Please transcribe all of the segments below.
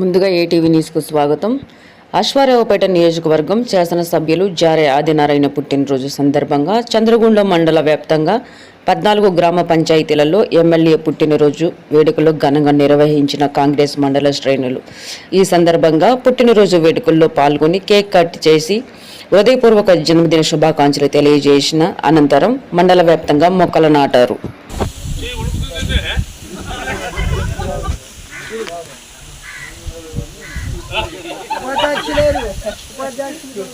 ముందుగా ఏటీవీ న్యూస్కు స్వాగతం. అశ్వారావుపేట నియోజకవర్గం శాసనసభ్యులు జారే ఆదినారాయణ పుట్టినరోజు సందర్భంగా చంద్రగుండ మండల వ్యాప్తంగా పద్నాలుగు గ్రామ పంచాయతీలలో ఎమ్మెల్యే పుట్టినరోజు వేడుకలు ఘనంగా నిర్వహించిన కాంగ్రెస్ మండల శ్రేణులు. ఈ సందర్భంగా పుట్టినరోజు వేడుకల్లో పాల్గొని కేక్ కట్ చేసి హృదయపూర్వక జన్మదిన శుభాకాంక్షలు తెలియజేసిన అనంతరం మండల వ్యాప్తంగా మొక్కలు నాటారు. ఉపాధ్యక్షులేరు ఉపాధ్యక్షులు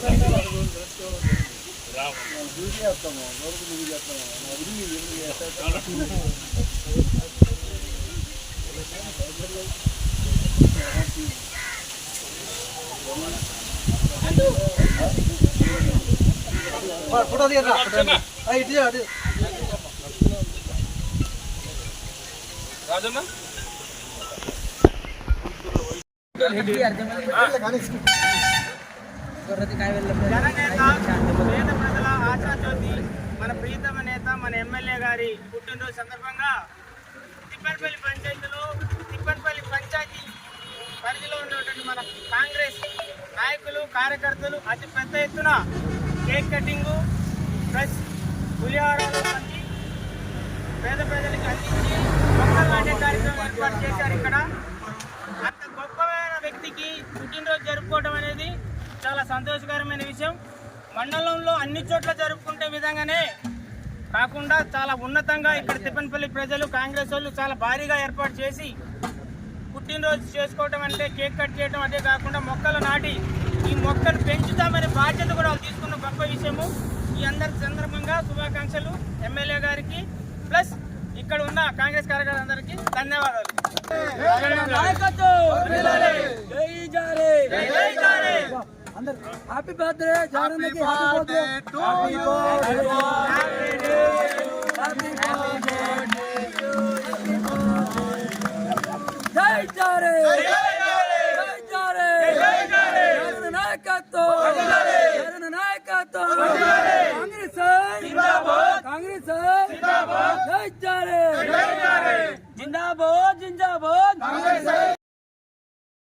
ఫోటో తీయరా ఇటు అటు జననేత పేద ప్రజల ఆశాజ్యోతి మన ప్రీతమ నేత మన ఎమ్మెల్యే గారి పుట్టినరోజు సందర్భంగా తిప్పనపల్లి పంచాయతీలో తిప్పనపల్లి పంచాయతీ పరిధిలో ఉన్నటువంటి మన కాంగ్రెస్ నాయకులు కార్యకర్తలు అతి పెద్ద ఎత్తున కేక్ కటింగు ప్లస్ పులిహారాలు పంచి పేద ప్రజలకు అందించి మొక్కలు నాటే కార్యక్రమం ఏర్పాటు చేశారు ఇక్కడ అంత గొప్పమైన వ్యక్తికి పుట్టినరోజు జరుపుకోవడం అనేది చాలా సంతోషకరమైన విషయం. మండలంలో అన్ని చోట్ల జరుపుకుంటే విధంగానే కాకుండా చాలా ఉన్నతంగా ఇక్కడ తిప్పనపల్లి ప్రజలు కాంగ్రెస్ వాళ్ళు చాలా భారీగా ఏర్పాటు చేసి పుట్టినరోజు చేసుకోవడం అంటే కేక్ కట్ చేయడం అదే కాకుండా మొక్కలు నాటి ఈ మొక్కను పెంచుతామనే బాధ్యత కూడా వాళ్ళు తీసుకున్న గొప్ప విషయము. ఈ అందరి సందర్భంగా శుభాకాంక్షలు ఎమ్మెల్యే గారికి ప్లస్ ఇక్కడ ఉన్న కాంగ్రెస్ కార్యకర్తలందరికీ ధన్యవాదాలు. Happy birthday Janaki happy birthday జై జారే జై జారే జగన్ నాయకత్వం జగన్ నాయకత్వం కాంగ్రెస్ కాంగ్రెస్ జై జారే